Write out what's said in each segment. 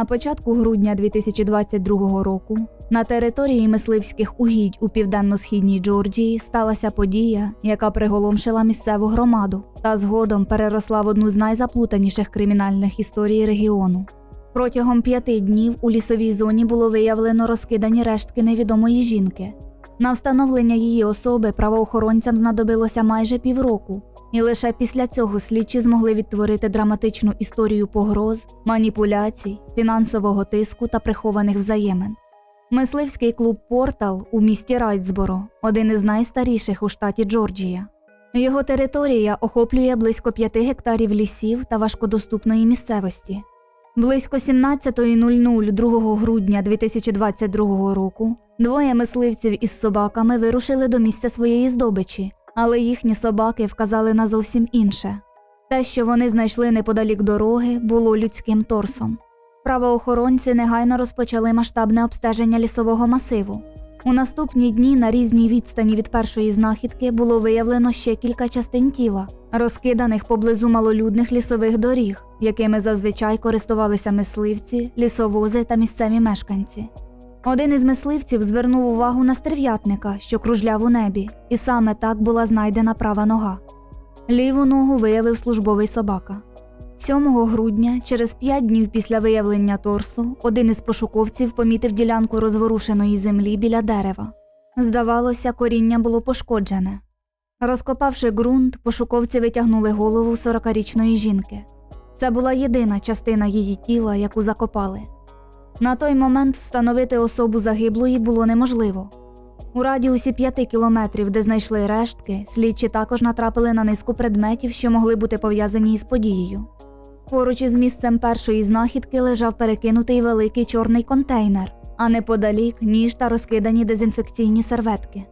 На початку грудня 2022 року на території мисливських угідь у південно-східній Джорджії сталася подія, яка приголомшила місцеву громаду та згодом переросла в одну з найзаплутаніших кримінальних історій регіону. Протягом п'яти днів у лісовій зоні було виявлено розкидані рештки невідомої жінки. На встановлення її особи правоохоронцям знадобилося майже півроку, і лише після цього слідчі змогли відтворити драматичну історію погроз, маніпуляцій, фінансового тиску та прихованих взаємин. Мисливський клуб Портал у місті Райтсборо один із найстаріших у штаті Джорджія. Його територія охоплює близько 5 гектарів лісів та важкодоступної місцевості. Близько 17.00 2 грудня 2022 року двоє мисливців із собаками вирушили до місця своєї здобичі, але їхні собаки вказали на зовсім інше. Те, що вони знайшли неподалік дороги, було людським торсом. Правоохоронці негайно розпочали масштабне обстеження лісового масиву. У наступні дні на різній відстані від першої знахідки було виявлено ще кілька частин тіла, розкиданих поблизу малолюдних лісових доріг, якими зазвичай користувалися мисливці, лісовози та місцеві мешканці. Один із мисливців звернув увагу на стерв'ятника, що кружляв у небі, і саме так була знайдена права нога. Ліву ногу виявив службовий собака. 7 грудня, через п'ять днів після виявлення торсу, один із пошуковців помітив ділянку розворушеної землі біля дерева. Здавалося, коріння було пошкоджене. Розкопавши ґрунт, пошуковці витягнули голову 40-річної жінки. Це була єдина частина її тіла, яку закопали. На той момент встановити особу загиблої було неможливо. У радіусі 5 кілометрів, де знайшли рештки, слідчі також натрапили на низку предметів, що могли бути пов'язані із подією. Поруч із місцем першої знахідки лежав перекинутий великий чорний контейнер, а неподалік ніж та розкидані дезінфекційні серветки.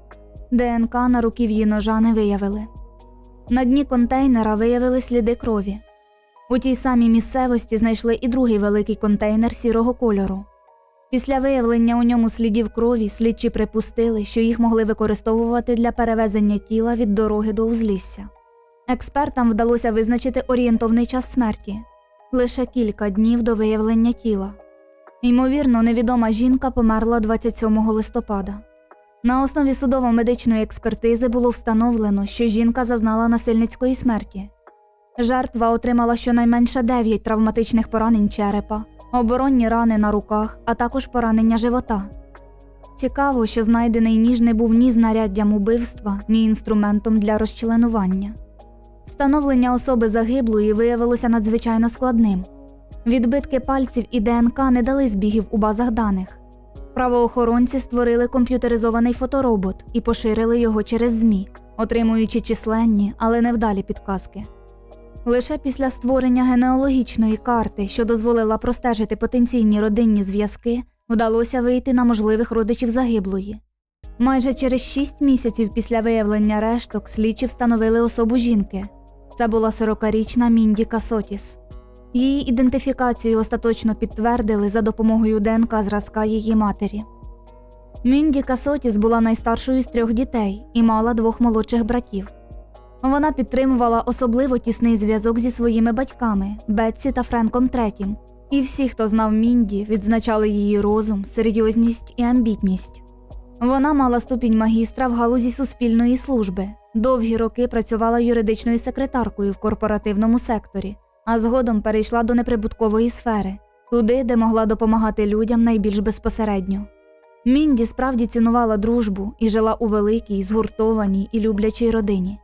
ДНК на руків'ї ножа не виявили. На дні контейнера виявили сліди крові. У тій самій місцевості знайшли і другий великий контейнер сірого кольору. Після виявлення у ньому слідів крові слідчі припустили, що їх могли використовувати для перевезення тіла від дороги до узлісся. Експертам вдалося визначити орієнтовний час смерті лише кілька днів до виявлення тіла. Ймовірно, невідома жінка померла 27 листопада. На основі судово-медичної експертизи було встановлено, що жінка зазнала насильницької смерті. Жертва отримала щонайменше 9 травматичних поранень черепа, оборонні рани на руках, а також поранення живота. Цікаво, що знайдений ніж не був ні знаряддям убивства, ні інструментом для розчленування. Встановлення особи загиблої виявилося надзвичайно складним. Відбитки пальців і ДНК не дали збігів у базах даних. Правоохоронці створили комп'ютеризований фоторобот і поширили його через ЗМІ, отримуючи численні, але невдалі підказки. Лише після створення генеалогічної карти, що дозволила простежити потенційні родинні зв'язки, вдалося вийти на можливих родичів загиблої. Майже через шість місяців після виявлення решток слідчі встановили особу жінки. Це була 40-річна Мінді Касотіс. Її ідентифікацію остаточно підтвердили за допомогою ДНК зразка її матері. Мінді Касотіс була найстаршою з трьох дітей і мала двох молодших братів. Вона підтримувала особливо тісний зв'язок зі своїми батьками Бетсі та Френком III, і всі, хто знав Мінді, відзначали її розум, серйозність і амбітність. Вона мала ступінь магістра в галузі суспільної служби, довгі роки працювала юридичною секретаркою в корпоративному секторі, а згодом перейшла до неприбуткової сфери, туди, де могла допомагати людям найбільш безпосередньо. Мінді справді цінувала дружбу і жила у великій, згуртованій і люблячій родині.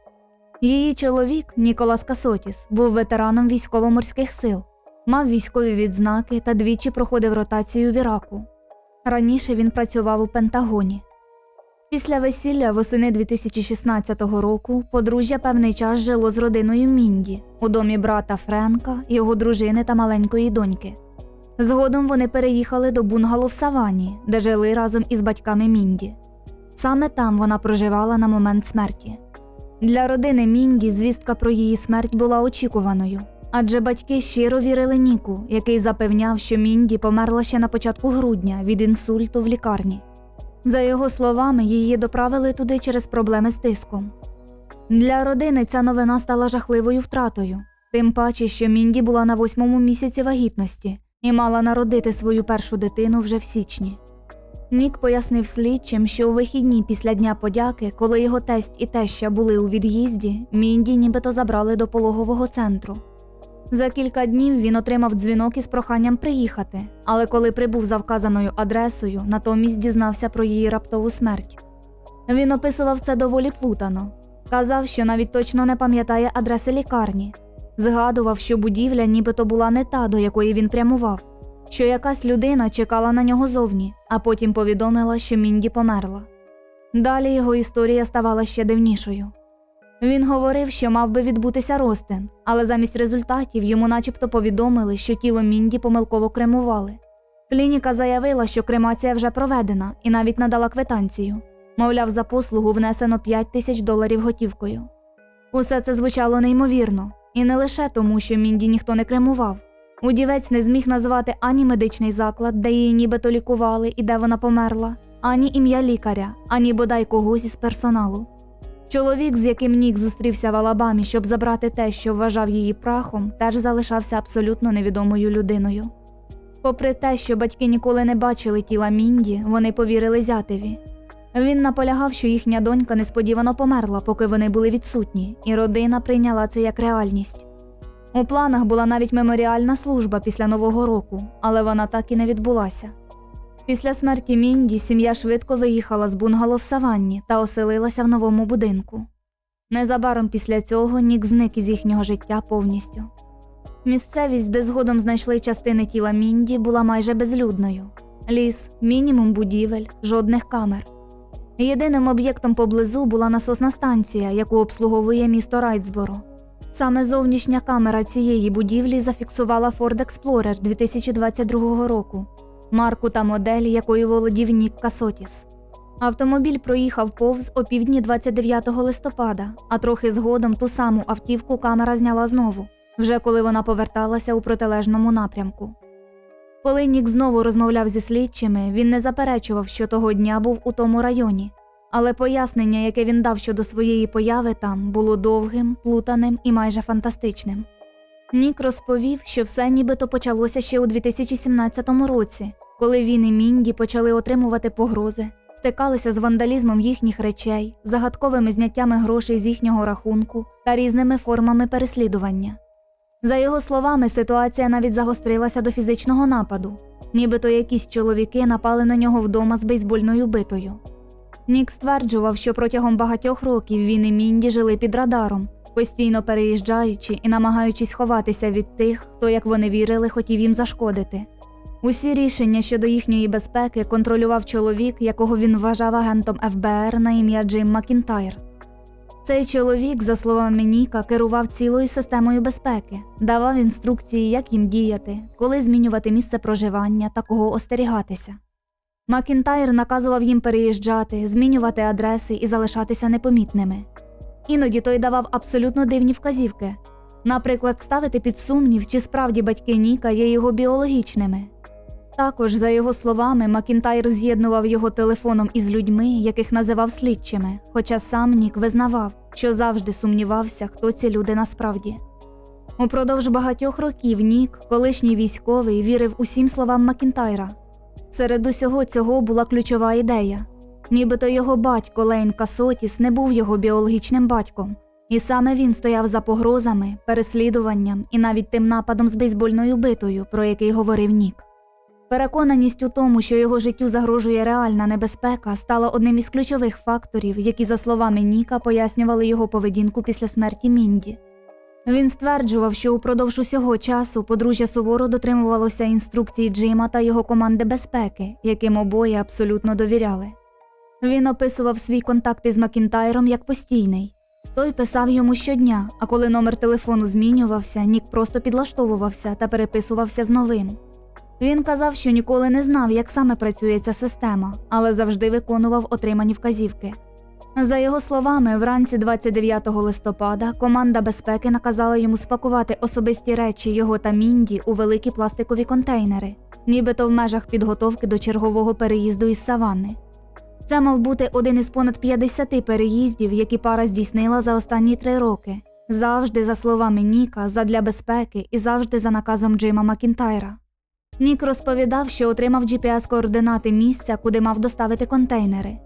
Її чоловік, Ніколас Касотіс, був ветераном військово-морських сил, мав військові відзнаки та двічі проходив ротацію в Іраку. Раніше він працював у Пентагоні. Після весілля восени 2016 року подружжя певний час жило з родиною Мінді у домі брата Френка, його дружини та маленької доньки. Згодом вони переїхали до бунгало в Савані, де жили разом із батьками Мінді. Саме там вона проживала на момент смерті. Для родини Мінді звістка про її смерть була очікуваною, адже батьки щиро вірили Ніку, який запевняв, що Мінді померла ще на початку грудня від інсульту в лікарні. За його словами, її доправили туди через проблеми з тиском. Для родини ця новина стала жахливою втратою, тим паче, що Мінді була на восьмому місяці вагітності, і мала народити свою першу дитину вже в січні. Нік пояснив слідчим, що у вихідні після Дня подяки, коли його тесть і теща були у від'їзді, Мінді нібито забрали до пологового центру. За кілька днів він отримав дзвінок із проханням приїхати, але коли прибув за вказаною адресою, натомість дізнався про її раптову смерть. Він описував це доволі плутано. Казав, що навіть точно не пам'ятає адреси лікарні. Згадував, що будівля нібито була не та, до якої він прямував, що якась людина чекала на нього зовні, а потім повідомила, що Мінді померла. Далі його історія ставала ще дивнішою. Він говорив, що мав би відбутися розтин, але замість результатів йому начебто повідомили, що тіло Мінді помилково кремували. Клініка заявила, що кремація вже проведена, і навіть надала квитанцію. Мовляв, за послугу внесено 5 тисяч доларів готівкою. Усе це звучало неймовірно, і не лише тому, що Мінді ніхто не кремував. Удівець не зміг назвати ані медичний заклад, де її нібито лікували і де вона померла, ані ім'я лікаря, ані бодай когось із персоналу. Чоловік, з яким Нік зустрівся в Алабамі, щоб забрати те, що вважав її прахом, теж залишався абсолютно невідомою людиною. Попри те, що батьки ніколи не бачили тіла Мінді, вони повірили зятеві. Він наполягав, що їхня донька несподівано померла, поки вони були відсутні, і родина прийняла це як реальність. У планах була навіть меморіальна служба після Нового року, але вона так і не відбулася. Після смерті Мінді сім'я швидко виїхала з бунгало в саванні та оселилася в новому будинку. Незабаром після цього Нік зник із їхнього життя повністю. Місцевість, де згодом знайшли частини тіла Мінді, була майже безлюдною. Ліс, мінімум будівель, жодних камер. Єдиним об'єктом поблизу була насосна станція, яку обслуговує місто Райтсборо. Саме зовнішня камера цієї будівлі зафіксувала Ford Explorer 2022 року, марку та модель, якою володів Нік Касотіс. Автомобіль проїхав повз опівдні 29 листопада, а трохи згодом ту саму автівку камера зняла знову, вже коли вона поверталася у протилежному напрямку. Коли Нік знову розмовляв зі слідчими, він не заперечував, що того дня був у тому районі, але пояснення, яке він дав щодо своєї появи там, було довгим, плутаним і майже фантастичним. Нік розповів, що все нібито почалося ще у 2017 році, коли він і Мінді почали отримувати погрози, стикалися з вандалізмом їхніх речей, загадковими зняттями грошей з їхнього рахунку та різними формами переслідування. За його словами, ситуація навіть загострилася до фізичного нападу, нібито якісь чоловіки напали на нього вдома з бейсбольною битою. Нік стверджував, що протягом багатьох років він і Мінді жили під радаром, постійно переїжджаючи і намагаючись ховатися від тих, хто, як вони вірили, хотів їм зашкодити. Усі рішення щодо їхньої безпеки контролював чоловік, якого він вважав агентом ФБР на ім'я Джим Макінтайр. Цей чоловік, за словами Ніка, керував цілою системою безпеки, давав інструкції, як їм діяти, коли змінювати місце проживання та кого остерігатися. Макінтайр наказував їм переїжджати, змінювати адреси і залишатися непомітними. Іноді той давав абсолютно дивні вказівки, наприклад, ставити під сумнів, чи справді батьки Ніка є його біологічними. Також, за його словами, Макінтайр з'єднував його телефоном із людьми, яких називав слідчими, хоча сам Нік визнавав, що завжди сумнівався, хто ці люди насправді. Упродовж багатьох років Нік, колишній військовий, вірив усім словам Макінтайра. Серед усього цього була ключова ідея. Нібито його батько Лейн Касотіс не був його біологічним батьком, і саме він стояв за погрозами, переслідуванням і навіть тим нападом з бейсбольною битою, про який говорив Нік. Переконаність у тому, що його життю загрожує реальна небезпека, стала одним із ключових факторів, які, за словами Ніка, пояснювали його поведінку після смерті Мінді. Він стверджував, що упродовж усього часу подружжя суворо дотримувалося інструкцій Джима та його команди безпеки, яким обоє абсолютно довіряли. Він описував свій контакт із Макінтайром як постійний. Той писав йому щодня, а коли номер телефону змінювався, Нік просто підлаштовувався та переписувався з новим. Він казав, що ніколи не знав, як саме працює ця система, але завжди виконував отримані вказівки. За його словами, вранці 29 листопада команда безпеки наказала йому спакувати особисті речі його та Мінді у великі пластикові контейнери, нібито в межах підготовки до чергового переїзду із саванни. Це мав бути один із понад 50 переїздів, які пара здійснила за останні три роки, завжди за словами Ніка, задля безпеки і завжди за наказом Джима Макінтайра. Нік розповідав, що отримав GPS-координати місця, куди мав доставити контейнери.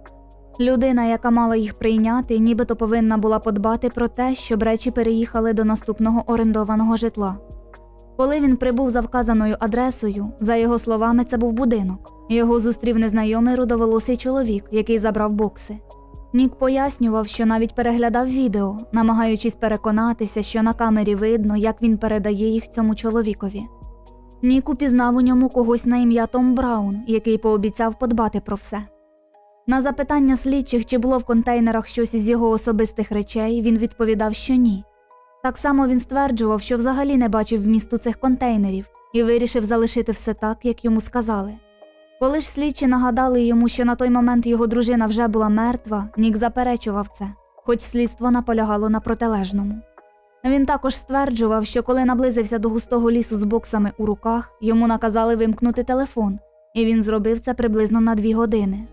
Людина, яка мала їх прийняти, нібито повинна була подбати про те, щоб речі переїхали до наступного орендованого житла. Коли він прибув за вказаною адресою, за його словами, це був будинок. Його зустрів незнайомий рудоволосий чоловік, який забрав бокси. Нік пояснював, що навіть переглядав відео, намагаючись переконатися, що на камері видно, як він передає їх цьому чоловікові. Нік упізнав у ньому когось на ім'я Том Браун, який пообіцяв подбати про все. На запитання слідчих, чи було в контейнерах щось із його особистих речей, він відповідав, що ні. Так само він стверджував, що взагалі не бачив вмісту цих контейнерів і вирішив залишити все так, як йому сказали. Коли ж слідчі нагадали йому, що на той момент його дружина вже була мертва, Нік заперечував це, хоч слідство наполягало на протилежному. Він також стверджував, що коли наблизився до густого лісу з боксами у руках, йому наказали вимкнути телефон, і він зробив це приблизно на дві години.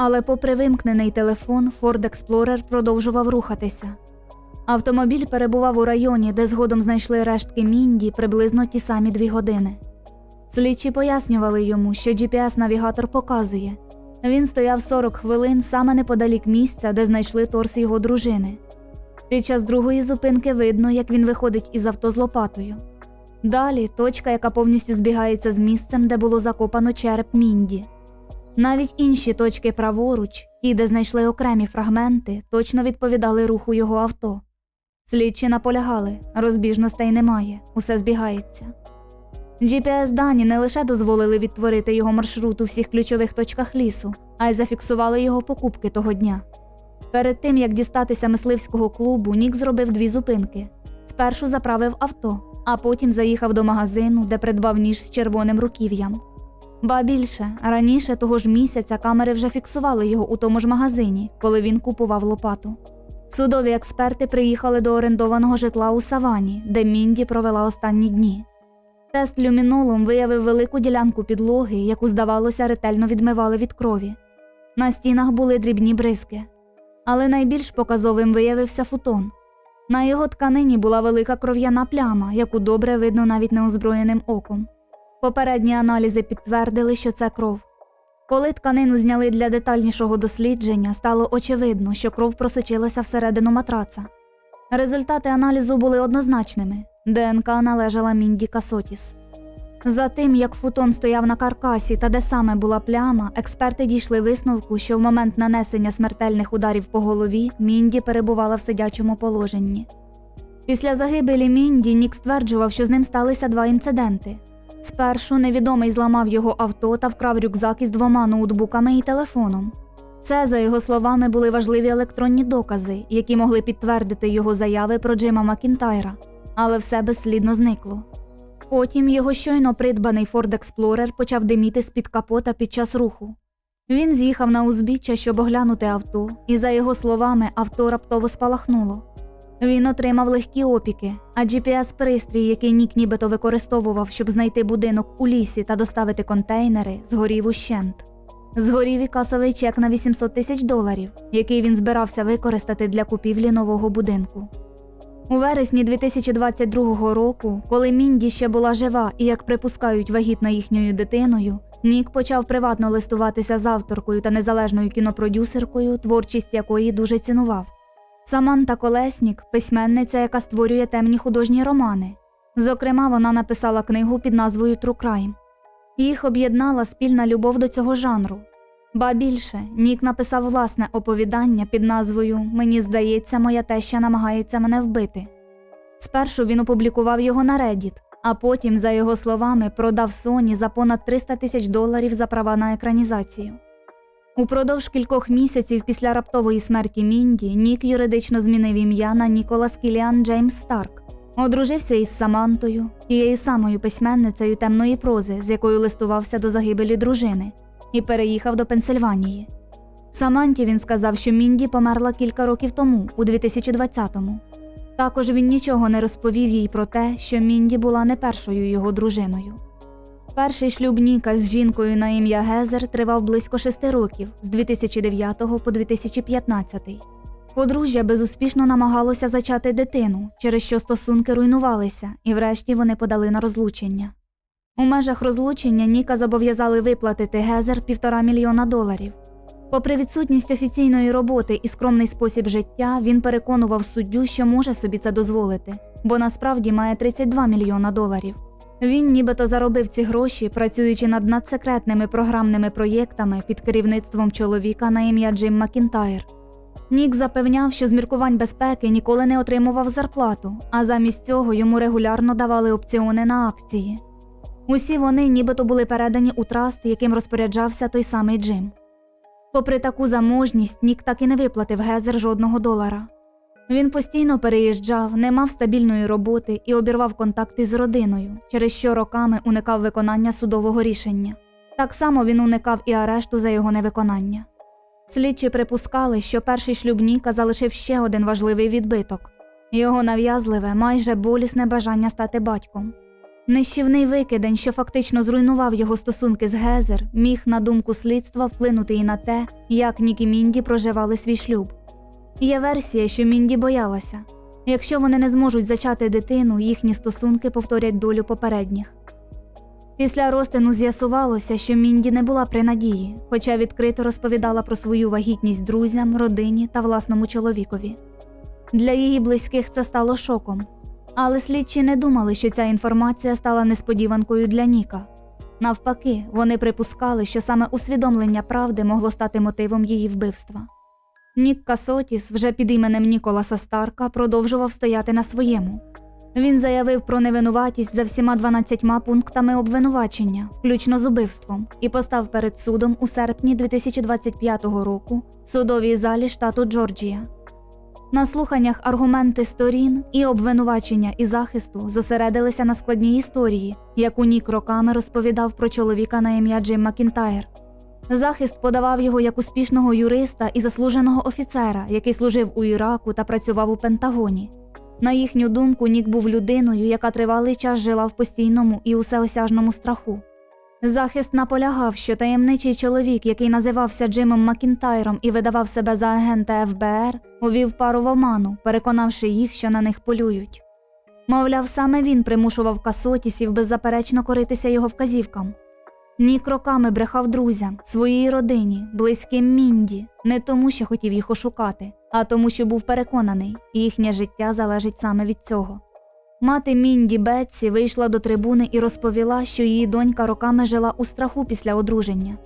Але, попри вимкнений телефон, Ford Explorer продовжував рухатися. Автомобіль перебував у районі, де згодом знайшли рештки Мінді приблизно ті самі дві години. Слідчі пояснювали йому, що GPS-навігатор показує. Він стояв 40 хвилин саме неподалік місця, де знайшли торс його дружини. Під час другої зупинки видно, як він виходить із авто з лопатою. Далі точка, яка повністю збігається з місцем, де було закопано череп Мінді. Навіть інші точки праворуч, ті, де знайшли окремі фрагменти, точно відповідали руху його авто. Слідчі наполягали, розбіжностей немає, усе збігається. GPS-дані не лише дозволили відтворити його маршрут у всіх ключових точках лісу, а й зафіксували його покупки того дня. Перед тим як дістатися мисливського клубу, Нік зробив дві зупинки: спершу заправив авто, а потім заїхав до магазину, де придбав ніж з червоним руків'ям. Ба більше, раніше того ж місяця камери вже фіксували його у тому ж магазині, коли він купував лопату. Судові експерти приїхали до орендованого житла у Савані, де Мінді провела останні дні. Тест люмінолом виявив велику ділянку підлоги, яку, здавалося, ретельно відмивали від крові. На стінах були дрібні бризки. Але найбільш показовим виявився футон. На його тканині була велика кров'яна пляма, яку добре видно навіть неозброєним оком. Попередні аналізи підтвердили, що це кров. Коли тканину зняли для детальнішого дослідження, стало очевидно, що кров просочилася всередину матраца. Результати аналізу були однозначними ДНК належала Мінді Касотіс. За тим, як футон стояв на каркасі та де саме була пляма, експерти дійшли висновку, що в момент нанесення смертельних ударів по голові Мінді перебувала в сидячому положенні. Після загибелі Мінді Нік стверджував, що з ним сталися два інциденти. Спершу невідомий зламав його авто та вкрав рюкзак із двома ноутбуками і телефоном. Це, за його словами, були важливі електронні докази, які могли підтвердити його заяви про Джима Макінтайра, але все безслідно зникло. Потім його щойно придбаний Ford Explorer почав диміти з-під капота під час руху. Він з'їхав на узбіччя, щоб оглянути авто, і, за його словами, авто раптово спалахнуло. Він отримав легкі опіки, а GPS-пристрій, який Нік нібито використовував, щоб знайти будинок у лісі та доставити контейнери, згорів ущент. Згорів і касовий чек на 800 тисяч доларів, який він збирався використати для купівлі нового будинку. У вересні 2022 року, коли Мінді ще була жива і, як припускають, вагітна їхньою дитиною, Нік почав приватно листуватися з авторкою та незалежною кінопродюсеркою, творчість якої дуже цінував. Саманта Колеснік письменниця, яка створює темні художні романи. Зокрема, вона написала книгу під назвою True Crime. Їх об'єднала спільна любов до цього жанру. Ба більше, Нік написав власне оповідання під назвою Мені здається, моя теща намагається мене вбити. Спершу він опублікував його на Reddit, а потім, за його словами, продав Sony за понад 300 тисяч доларів за права на екранізацію. Упродовж кількох місяців після раптової смерті Мінді Нік юридично змінив ім'я на Ніколас Кіліан Джеймс Старк. Одружився із Самантою, тією самою письменницею темної прози, з якою листувався до загибелі дружини, і переїхав до Пенсильванії. Саманті він сказав, що Мінді померла кілька років тому, у 2020-му. Також він нічого не розповів їй про те, що Мінді була не першою його дружиною. Перший шлюб Ніка з жінкою на ім'я Гезер тривав близько шести років з 2009 по 2015. Подружжя безуспішно намагалося зачати дитину, через що стосунки руйнувалися, і врешті вони подали на розлучення. У межах розлучення Ніка зобов'язали виплатити Гезер півтора мільйона доларів. Попри відсутність офіційної роботи і скромний спосіб життя, він переконував суддю, що може собі це дозволити, бо насправді має 32 мільйона доларів. Він нібито заробив ці гроші, працюючи над надсекретними програмними проєктами під керівництвом чоловіка на ім'я Джим Макінтайр. Нік запевняв, що з міркувань безпеки ніколи не отримував зарплату, а замість цього йому регулярно давали опціони на акції. Усі вони нібито були передані у траст, яким розпоряджався той самий Джим. Попри таку заможність, Нік так і не виплатив Гезер жодного долара. Він постійно переїжджав, не мав стабільної роботи і обірвав контакти з родиною, через що роками уникав виконання судового рішення. Так само він уникав і арешту за його невиконання. Слідчі припускали, що перший шлюб Ніка залишив ще один важливий відбиток його нав'язливе, майже болісне бажання стати батьком. Нищівний викидень, що фактично зруйнував його стосунки з Гезер, міг, на думку слідства, вплинути і на те, як Нік і Мінді проживали свій шлюб. Є версія, що Мінді боялася якщо вони не зможуть зачати дитину, їхні стосунки повторять долю попередніх. Після розтину з'ясувалося, що Мінді не була при надії, хоча відкрито розповідала про свою вагітність друзям, родині та власному чоловікові. Для її близьких це стало шоком, але слідчі не думали, що ця інформація стала несподіванкою для Ніка. Навпаки, вони припускали, що саме усвідомлення правди могло стати мотивом її вбивства. Нік Касотіс, вже під іменем Ніколаса Старка, продовжував стояти на своєму. Він заявив про невинуватість за всіма 12 пунктами обвинувачення, включно з убивством, і постав перед судом у серпні 2025 року в судовій залі штату Джорджія. На слуханнях аргументи сторін і обвинувачення і захисту зосередилися на складній історії, яку Нік роками розповідав про чоловіка на ім'я Джим Макінтайр. Захист подавав його як успішного юриста і заслуженого офіцера, який служив у Іраку та працював у Пентагоні. На їхню думку, Нік був людиною, яка тривалий час жила в постійному і усеосяжному страху. Захист наполягав, що таємничий чоловік, який називався Джимом Макінтайром і видавав себе за агента ФБР, увів пару в оману, переконавши їх, що на них полюють. Мовляв, саме він примушував касотісів беззаперечно коритися його вказівкам. Нік роками брехав друзям, своїй родині, близьким Мінді, не тому, що хотів їх ошукати, а тому, що був переконаний, їхнє життя залежить саме від цього. Мати Мінді Бетсі вийшла до трибуни і розповіла, що її донька роками жила у страху після одруження.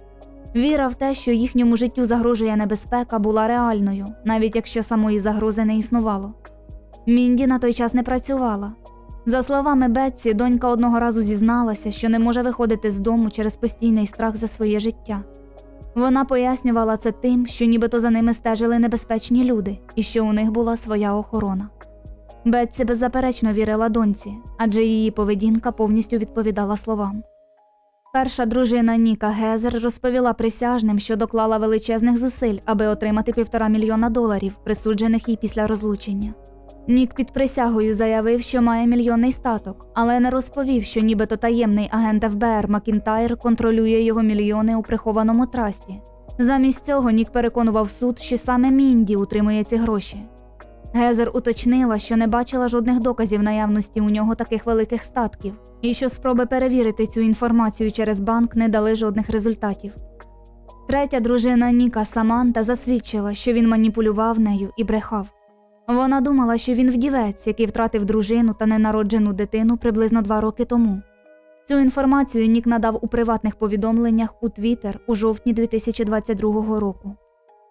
Віра в те, що їхньому життю загрожує небезпека, була реальною, навіть якщо самої загрози не існувало. Мінді на той час не працювала. За словами Бетсі, донька одного разу зізналася, що не може виходити з дому через постійний страх за своє життя. Вона пояснювала це тим, що нібито за ними стежили небезпечні люди і що у них була своя охорона. Бетсі беззаперечно вірила доньці, адже її поведінка повністю відповідала словам. Перша дружина Ніка Гезер розповіла присяжним, що доклала величезних зусиль, аби отримати півтора мільйона доларів, присуджених їй після розлучення. Нік під присягою заявив, що має мільйонний статок, але не розповів, що нібито таємний агент ФБР Макінтайр контролює його мільйони у прихованому трасті. Замість цього Нік переконував суд, що саме Мінді утримує ці гроші. Гезер уточнила, що не бачила жодних доказів наявності у нього таких великих статків, і що спроби перевірити цю інформацію через банк не дали жодних результатів. Третя дружина Ніка Саманта засвідчила, що він маніпулював нею і брехав. Вона думала, що він вдівець, який втратив дружину та ненароджену дитину приблизно два роки тому. Цю інформацію Нік надав у приватних повідомленнях у Твіттер у жовтні 2022 року.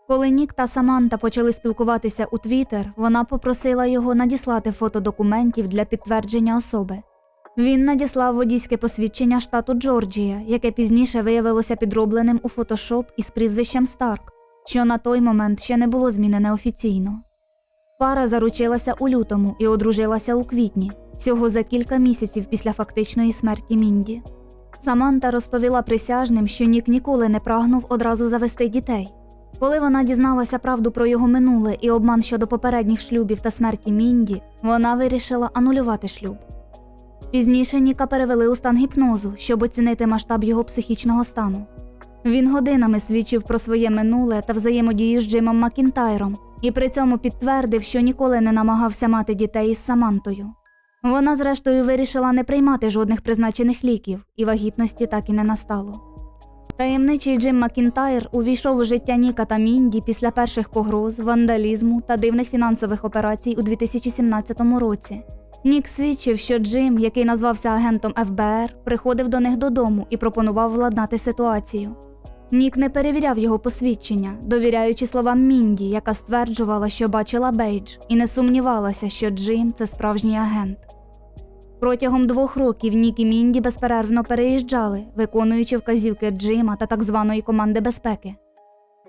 Коли Нік та Саманта почали спілкуватися у Твіттер, вона попросила його надіслати фото документів для підтвердження особи. Він надіслав водійське посвідчення штату Джорджія, яке пізніше виявилося підробленим у фотошоп із прізвищем Старк, що на той момент ще не було змінене офіційно. Пара заручилася у лютому і одружилася у квітні, всього за кілька місяців після фактичної смерті Мінді. Саманта розповіла присяжним, що Нік ніколи не прагнув одразу завести дітей. Коли вона дізналася правду про його минуле і обман щодо попередніх шлюбів та смерті Мінді, вона вирішила анулювати шлюб. Пізніше Ніка перевели у стан гіпнозу, щоб оцінити масштаб його психічного стану. Він годинами свідчив про своє минуле та взаємодію з Джимом Макінтайром і при цьому підтвердив, що ніколи не намагався мати дітей із Самантою. Вона, зрештою, вирішила не приймати жодних призначених ліків, і вагітності так і не настало. Таємничий Джим Макінтайр увійшов у життя Ніка та Мінді після перших погроз, вандалізму та дивних фінансових операцій у 2017 році. Нік свідчив, що Джим, який назвався агентом ФБР, приходив до них додому і пропонував владнати ситуацію. Нік не перевіряв його посвідчення, довіряючи словам Мінді, яка стверджувала, що бачила Бейдж, і не сумнівалася, що Джим це справжній агент. Протягом двох років Нік і Мінді безперервно переїжджали, виконуючи вказівки Джима та так званої команди безпеки.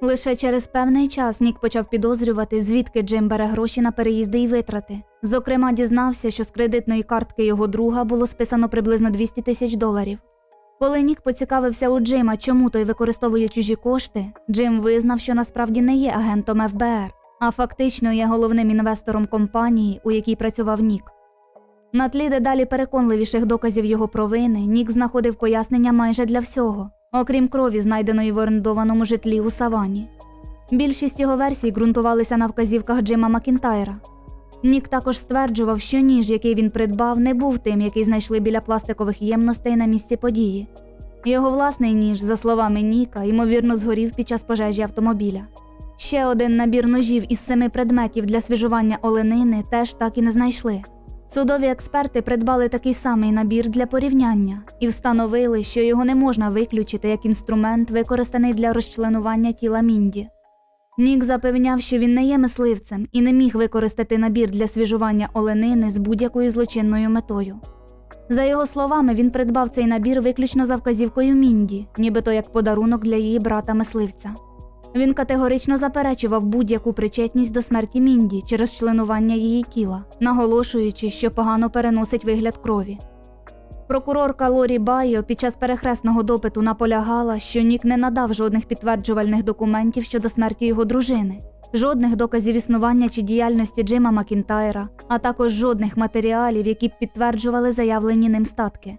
Лише через певний час Нік почав підозрювати, звідки Джим бере гроші на переїзди і витрати. Зокрема, дізнався, що з кредитної картки його друга було списано приблизно 200 тисяч доларів. Коли Нік поцікавився у Джима, чому той використовує чужі кошти, Джим визнав, що насправді не є агентом ФБР, а фактично є головним інвестором компанії, у якій працював Нік. На тлі дедалі переконливіших доказів його провини, Нік знаходив пояснення майже для всього, окрім крові, знайденої в орендованому житлі у савані. Більшість його версій ґрунтувалися на вказівках Джима Макінтайра. Нік також стверджував, що ніж, який він придбав, не був тим, який знайшли біля пластикових ємностей на місці події. Його власний ніж, за словами Ніка, ймовірно, згорів під час пожежі автомобіля. Ще один набір ножів із семи предметів для свіжування оленини теж так і не знайшли. Судові експерти придбали такий самий набір для порівняння і встановили, що його не можна виключити як інструмент, використаний для розчленування тіла Мінді. Нік запевняв, що він не є мисливцем і не міг використати набір для свіжування оленини з будь-якою злочинною метою. За його словами, він придбав цей набір виключно за вказівкою Мінді, нібито як подарунок для її брата мисливця. Він категорично заперечував будь-яку причетність до смерті Мінді через членування її тіла, наголошуючи, що погано переносить вигляд крові. Прокурорка Лорі Байо під час перехресного допиту наполягала, що Нік не надав жодних підтверджувальних документів щодо смерті його дружини, жодних доказів існування чи діяльності Джима Макінтайра, а також жодних матеріалів, які б підтверджували заявлені ним статки.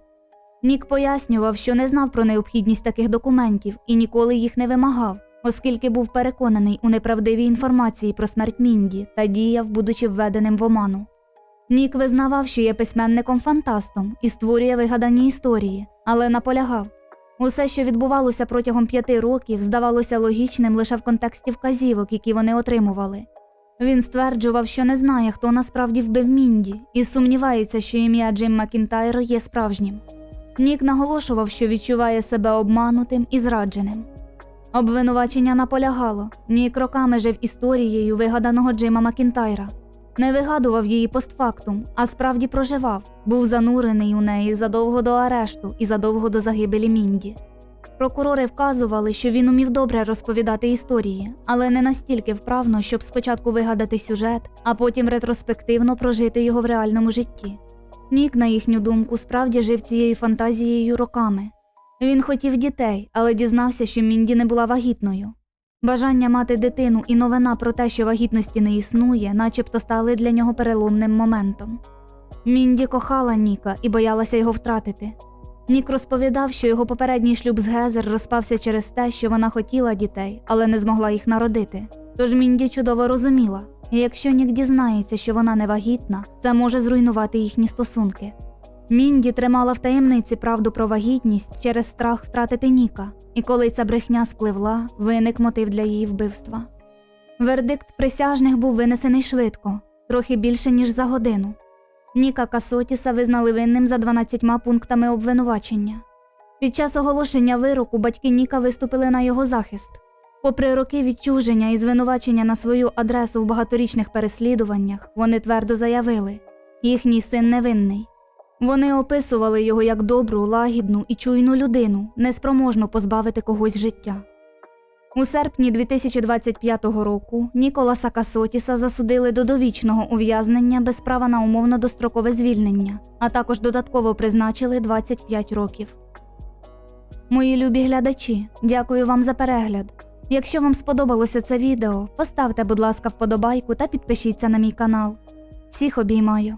Нік пояснював, що не знав про необхідність таких документів і ніколи їх не вимагав, оскільки був переконаний у неправдивій інформації про смерть Мінді та діяв, будучи введеним в оману. Нік визнавав, що є письменником-фантастом і створює вигадані історії, але наполягав. Усе, що відбувалося протягом п'яти років, здавалося логічним лише в контексті вказівок, які вони отримували. Він стверджував, що не знає, хто насправді вбив Мінді, і сумнівається, що ім'я Джим Макінтайр є справжнім. Нік наголошував, що відчуває себе обманутим і зрадженим. Обвинувачення наполягало, Нік роками жив історією вигаданого Джима Макінтайра. Не вигадував її постфактум, а справді проживав, був занурений у неї задовго до арешту і задовго до загибелі Мінді. Прокурори вказували, що він умів добре розповідати історії, але не настільки вправно, щоб спочатку вигадати сюжет, а потім ретроспективно прожити його в реальному житті. Нік, на їхню думку, справді жив цією фантазією роками. Він хотів дітей, але дізнався, що Мінді не була вагітною. Бажання мати дитину і новина про те, що вагітності не існує, начебто стали для нього переломним моментом. Мінді кохала Ніка і боялася його втратити. Нік розповідав, що його попередній шлюб з Гезер розпався через те, що вона хотіла дітей, але не змогла їх народити. Тож Мінді чудово розуміла, і якщо Нік дізнається, що вона не вагітна, це може зруйнувати їхні стосунки. Мінді тримала в таємниці правду про вагітність через страх втратити Ніка, і коли ця брехня спливла, виник мотив для її вбивства. Вердикт присяжних був винесений швидко, трохи більше ніж за годину. Ніка Касотіса визнали винним за 12 пунктами обвинувачення. Під час оголошення вироку батьки Ніка виступили на його захист. Попри роки відчуження і звинувачення на свою адресу в багаторічних переслідуваннях, вони твердо заявили їхній син невинний. Вони описували його як добру, лагідну і чуйну людину, неспроможну позбавити когось життя. У серпні 2025 року Ніколаса Касотіса засудили до довічного ув'язнення без права на умовно дострокове звільнення, а також додатково призначили 25 років. Мої любі глядачі, дякую вам за перегляд. Якщо вам сподобалося це відео, поставте, будь ласка, вподобайку та підпишіться на мій канал. Всіх обіймаю.